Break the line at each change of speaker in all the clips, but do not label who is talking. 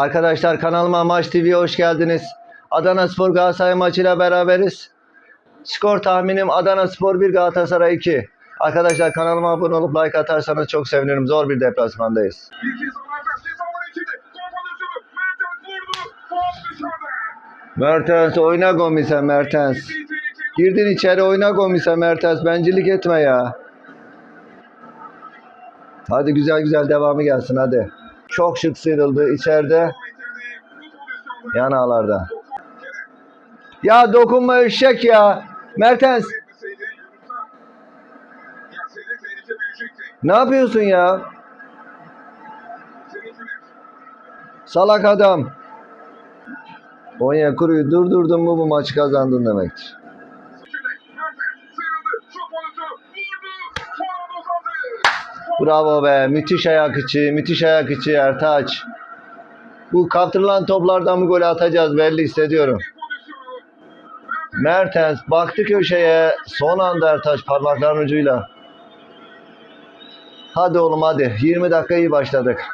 Arkadaşlar kanalıma Maç TV'ye hoş geldiniz. Adana Spor Galatasaray maçıyla beraberiz. Skor tahminim Adana Spor 1 Galatasaray 2. Arkadaşlar kanalıma abone olup like atarsanız çok sevinirim. Zor bir deplasmandayız.
Mertens
oyna Gomis'e Mertens. Girdin içeri oyna Gomis'e Mertens. Bencilik etme ya. Hadi güzel güzel devamı gelsin hadi. Çok şık sıyrıldı içeride yan ağlarda. Ya dokunma eşek ya. Mertens ne yapıyorsun ya? Salak adam. Onyekuru'yu durdurdun mu bu maçı kazandın demektir. Bravo be. Müthiş ayak içi. Müthiş ayak içi Ertaç. Bu kaptırılan toplardan bu golü atacağız belli hissediyorum.
Mertens
baktı köşeye. Son anda Ertaç parmakların ucuyla. Hadi oğlum hadi. 20 dakika iyi başladık.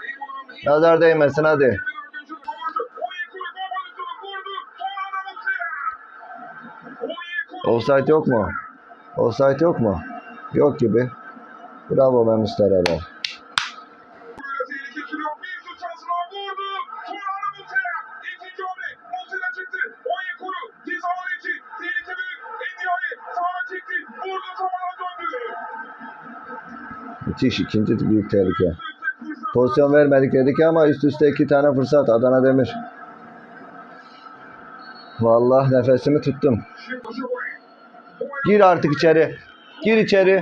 Nazar değmesin hadi. Offside yok mu? Offside yok mu? Yok gibi. Bravo be Muslera be. Müthiş ikinci büyük tehlike. Pozisyon vermedik dedik ama üst üste iki tane fırsat Adana Demir. Vallahi nefesimi tuttum. Gir artık içeri. Gir içeri.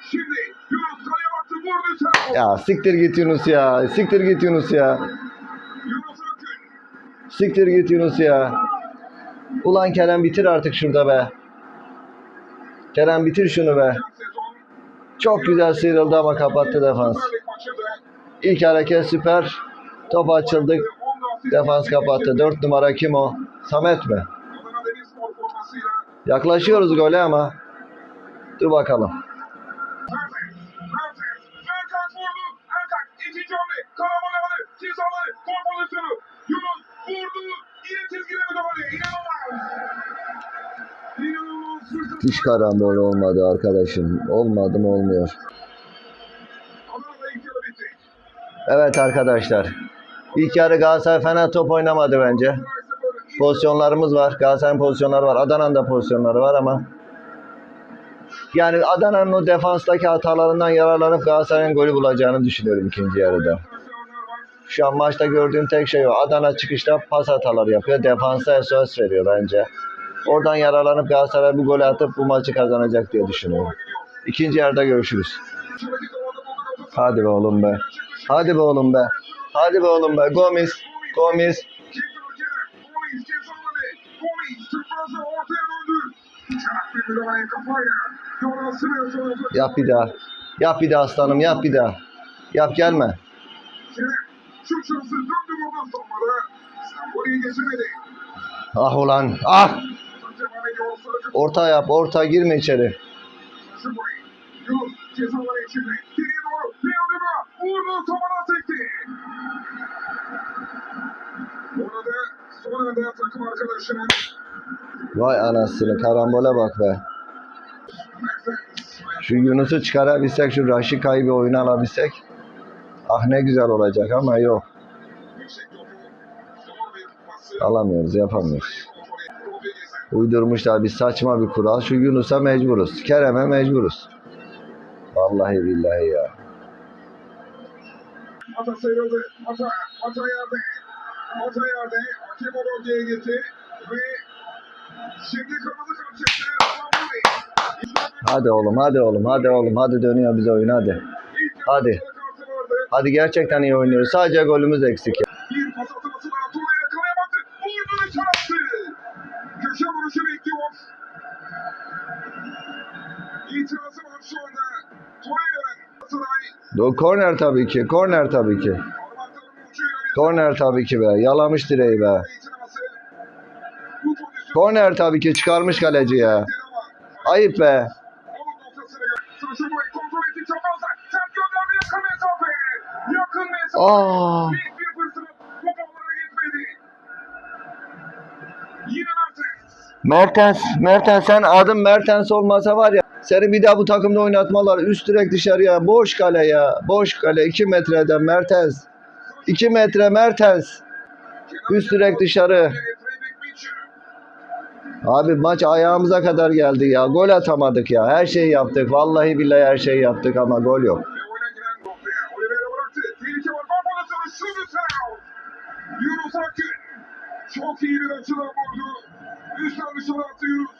Şimdi Yunus kaleye baktı vurdu içeri.
Ya siktir git Yunus ya. Siktir git Yunus ya.
Yunus Akgün.
Siktir git Yunus ya. Ulan Kerem bitir artık şurada be. Kerem bitir şunu be. Çok güzel sıyrıldı ama kapattı defans. İlk hareket süper. Top açıldık.
10 asist
Defans kapattı. 4 numara kim o? Samet mi? Yaklaşıyoruz gole ama. Dur bakalım. Hiç karambol olmadı arkadaşım. Olmadı mı olmuyor. Evet arkadaşlar. İlk yarı Galatasaray fena top oynamadı bence. Pozisyonlarımız var. Galatasaray'ın pozisyonları var. Adana'nın da pozisyonları var ama yani Adana'nın o defanstaki hatalarından yararlanıp Galatasaray'ın golü bulacağını düşünüyorum ikinci yarıda. Şu an maçta gördüğüm tek şey o. Adana çıkışta pas hataları yapıyor. Defansa SOS veriyor bence. Oradan yararlanıp Galatasaray bu golü atıp bu maçı kazanacak diye düşünüyorum. İkinci yarıda görüşürüz. Hadi be oğlum be. Hadi be oğlum be. Hadi be oğlum be.
Bir. Jonas Svensson
Yap bir daha. Yap bir daha aslanım. Yap bir daha. Yap gelme. Ah ulan. Ah. Orta yap. Orta girme içeri. Vay anasını. Karambole bak be. Şu Yunus'u çıkarabilsek, şu Raşika'yı bir oyuna alabilsek. Ah ne güzel olacak ama yok. Alamıyoruz, yapamıyoruz. Uydurmuşlar bir saçma bir kural. Şu Yunus'a mecburuz. Kerem'e mecburuz. Vallahi billahi ya.
Ata sıyrıldı. Ata, Ata yerde. Ata yerde. Hakem Rodriguez'e gitti. Ve şimdi kırmızı kart çıktı.
Hadi oğlum, hadi oğlum, hadi oğlum. Hadi dönüyor bize oyun hadi. Hadi. Hadi gerçekten iyi oynuyoruz. Sadece golümüz eksik. Do korner tabii ki. Korner tabii ki. Korner tabii ki be. Yalamış direği be. Korner tabii ki. Çıkarmış kaleci ya. Ayıp be. Aa.
Gitmedi. Yine Mertens.
Mertens, Mertens sen adın Mertens olmasa var ya seni bir daha bu takımda oynatmalar. Üst direk dışarıya. Boş kale ya. Boş kale. 2 metreden Mertens. 2 metre Mertens. Üst direk dışarı. Abi maç ayağımıza kadar geldi ya. Gol atamadık ya. Her şeyi yaptık. Vallahi billahi her şeyi yaptık ama gol yok.
Çok iyi bir açıdan vurdu. Üstten dışarı attı Yunus.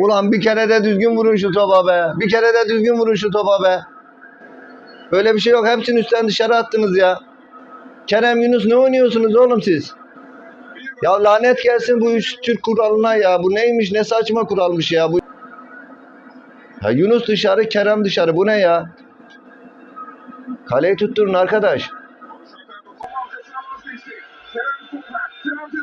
Ulan bir kere de düzgün vurun şu topa be. Bir kere de düzgün vurun şu topa be. Böyle bir şey yok. Hepsini üstten dışarı attınız ya. Kerem Yunus ne oynuyorsunuz oğlum siz? Ya lanet gelsin bu üç Türk kuralına ya. Bu neymiş ne saçma kuralmış ya bu. Ya Yunus dışarı Kerem dışarı bu ne ya? Kaleyi tutturun arkadaş.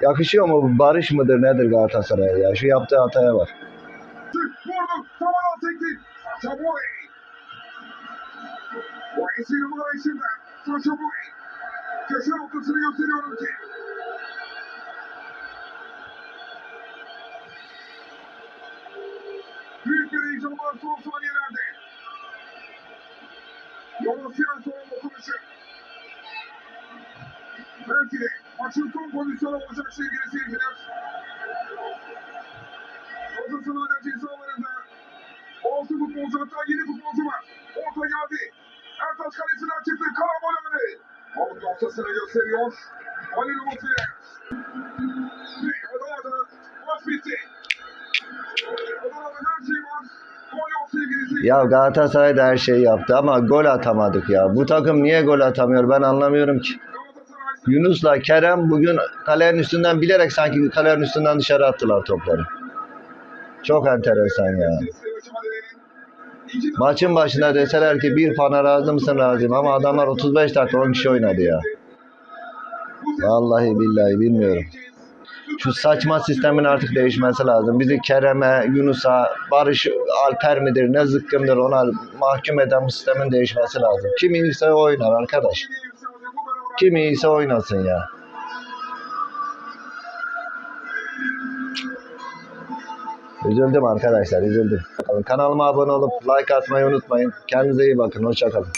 Yakışıyor mu bu barış mıdır nedir Galatasaray'a ya? Şu yaptığı hataya bak.
Büyük bir heyecan son saniyelerde. Yola maçın son pozisyonu olacak sevgili seyirciler. Galatasaray'da cezalarında 6 futbolcu hatta 7 futbolcu var. Orta geldi. Ertaş kalesinden çıktı. Karabol önü. Avut noktasını gösteriyor. Halil Umut Verer. Ve Adana'da maç bitti. Adana'da her şey var.
Ya Galatasaray her şeyi yaptı ama gol atamadık ya. Bu takım niye gol atamıyor ben anlamıyorum ki. Yunus'la Kerem bugün kalenin üstünden bilerek sanki kalenin üstünden dışarı attılar topları. Çok enteresan ya. Maçın başında deseler ki bir pana razı mısın razıyım ama adamlar 35 dakika 10 kişi oynadı ya. Vallahi billahi bilmiyorum. Şu saçma sistemin artık değişmesi lazım. Bizi Kerem'e, Yunus'a, Barış Alper midir ne zıkkımdır ona mahkum eden bu sistemin değişmesi lazım. Kim iyiyse oynar arkadaş. Kim iyiyse oynasın ya. Üzüldüm arkadaşlar üzüldüm. Kanalıma abone olup like atmayı unutmayın. Kendinize iyi bakın. Hoşçakalın.